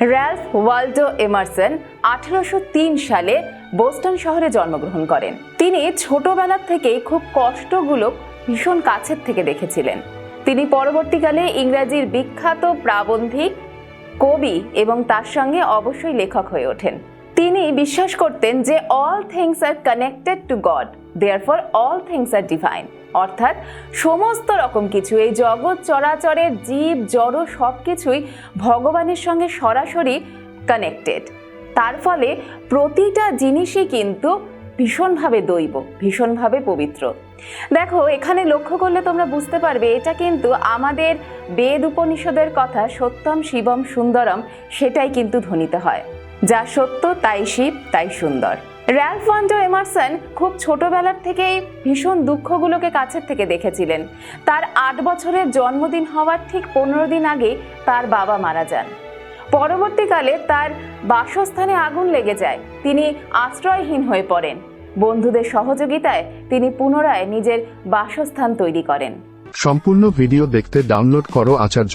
Ralph Waldo Emerson আঠারোশো তিন সালে বোস্টন শহরে জন্মগ্রহণ করেন। তিনি ছোটবেলা থেকেই খুব কষ্টগুলো ভীষণ কাছের থেকে দেখেছিলেন। তিনি পরবর্তীকালে ইংরাজির বিখ্যাত প্রাবন্ধিক কবি এবং তার সঙ্গে অবশ্যই লেখক হয়ে ওঠেন। তিনি বিশ্বাস করতেন যে all things are connected to God therefore all things are divine অর্থাৎ সমস্ত রকম কিছু, এই জগৎ চরাচরের জীব, জড় সব কিছুই ভগবানের সঙ্গে সরাসরি কানেক্টেড তার ফলে প্রতিটা জিনিসই কিন্তু ভীষণভাবে দৈব, ভীষণভাবে পবিত্র। দেখো, এখানে লক্ষ্য করলে তোমরা বুঝতে পারবে, এটা কিন্তু আমাদের বেদ উপনিষদের কথা, সত্যম, শিবম, সুন্দরম, সেটাই কিন্তু ধ্বনিত হয়। যা সত্য, তাই শিব, তাই সুন্দর। র্যালফ ওয়ান্ডো এমারসন খুব ছোটবেলার থেকেই ভীষণ দুঃখগুলোকে কাছের থেকে দেখেছিলেন। তার আট বছরের জন্মদিন হওয়ার ঠিক পনেরো দিন আগে তার বাবা মারা যান। পরবর্তীকালে তার বাসস্থানে আগুন লেগে যায়, তিনি আশ্রয়হীন হয়ে পড়েন। বন্ধুদের সহযোগিতায় তিনি পুনরায় নিজের বাসস্থান তৈরি করেন। সম্পূর্ণ ভিডিও দেখতে ডাউনলোড করো আচার্য